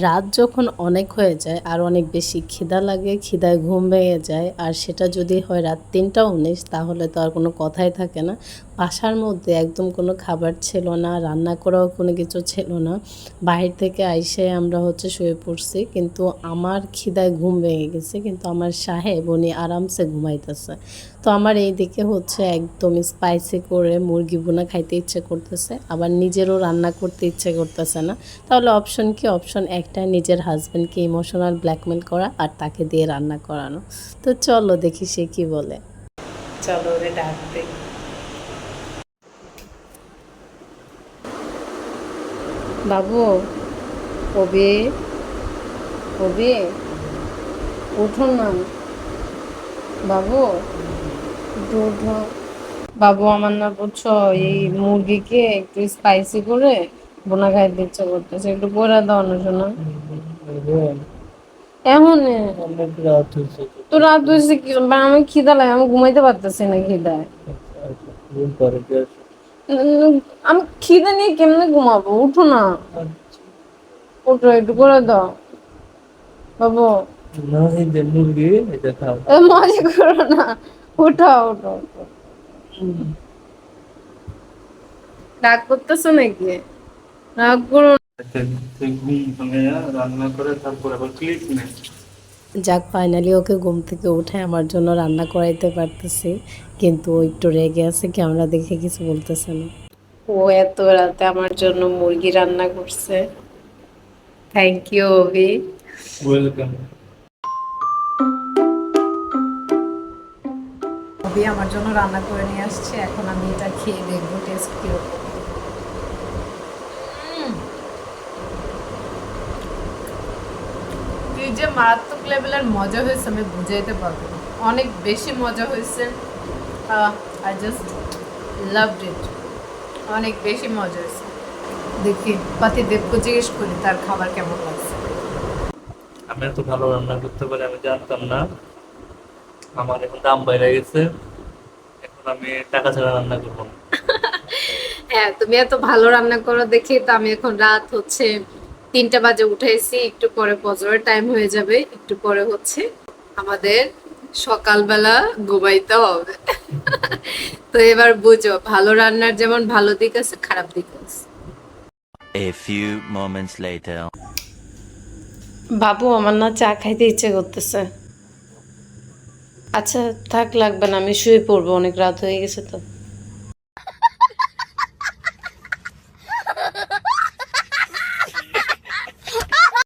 রাত যখন অনেক হয়ে যায় আর অনেক বেশি খিদা লাগে, খিদায় ঘুম ভেঙে যায়, আর সেটা যদি হয় রাত তিনটা, উনিশ, তাহলে তো আর কোনো কথাই থাকে না। বাসার মধ্যে একদম কোনো খাবার ছিল না, রান্না করাও কোনো কিছু ছিল না। বাহির থেকে আইসে আমরা হচ্ছে শুয়ে পড়ছি, কিন্তু আমার খিদায় ঘুম ভেঙে গেছে, কিন্তু আমার সাহেব উনি আরামসে ঘুমাইতেছে। তো আমার এই দিকে হচ্ছে একদম স্পাইসি করে মুরগি বোনা খাইতে ইচ্ছে করতেছে, আবার নিজেরও রান্না করতে ইচ্ছে করতেছে না। তাহলে অপশন কি? অপশন একটা, নিজের হাজব্যান্ডকে ইমোশনাল ব্ল্যাকমেল করা আর তাকে দিয়ে রান্না করানো। তো চলো দেখি সে কি বলে। চলো ওরে ডাক বাবু, কবে? কবে? উঠো না। বাবু উঠো। বাবু, আমার না বুঝছ, এই মুরগিকে একটু স্পাইসি করে বোনা খাইতে ইচ্ছে করতেছে একটু করে দাও না শোনা অনেক তো রাত হয়েছে আমি খিদা লাগে, আমি ঘুমাইতে পারতেছি না খিদায়। আমি খিদে নিয়ে কেমনে ঘুমাবো? উঠো না। উঠো, একটু করে দাও। বাবু। মজা করো না। উঠো। রাগ করতেছো নাকি? রান্না করে তারপর আবার ক্লিক নে যাক ফাইনালি ওকে ঘুম থেকে উঠে আমার জন্য রান্না করাইতে পারতেছি কিন্তু ও একটু রেগে আছে ক্যামেরা দেখে কিছু বলতেছে না। ও এত রাতে আমার জন্য মুরগি রান্না করছে। Thank you Abhi. Welcome Abhi আমার জন্য রান্না করে নিয়ে আসছে এখন আমি এটা খেয়ে দেখব টেস্ট কীরকম। যে মারাত্মক লেভেলের মজা হয়েছে আমি বুঝাইতে পারব অনেক বেশি মজা হয়েছে। আই জাস্ট লাভড ইট অনেক বেশি মজা হয়েছে। দেখি পাতি দেবকে জিজ্ঞেস করি তার খাবার কেমন লাগছে? আমি এত ভালো রান্না করতে পারি আমি জানতাম না। আমার এখন দাম বাইরে গেছে। এখন আমি টাকা ছাড়া রান্না করব হ্যাঁ তুমি এত ভালো রান্না করো দেখি তো আমি এখন রাত হচ্ছে তিনটা বাজে উঠেছি একটু পরে পজরের টাইম হয়ে যাবে একটু পরে হচ্ছে আমাদের সকালবেলা ঘুমাইতে হবে। তো এবার বুঝো ভালো রান্নার যেমন ভালো দিক আছে খারাপ দিক আছে। A few moments later. বাবু আমার না চা খাইতে ইচ্ছে করতেছে। আচ্ছা থাক লাগবে না আমি শুয়ে পড়ব অনেক রাত হয়ে গেছে তো।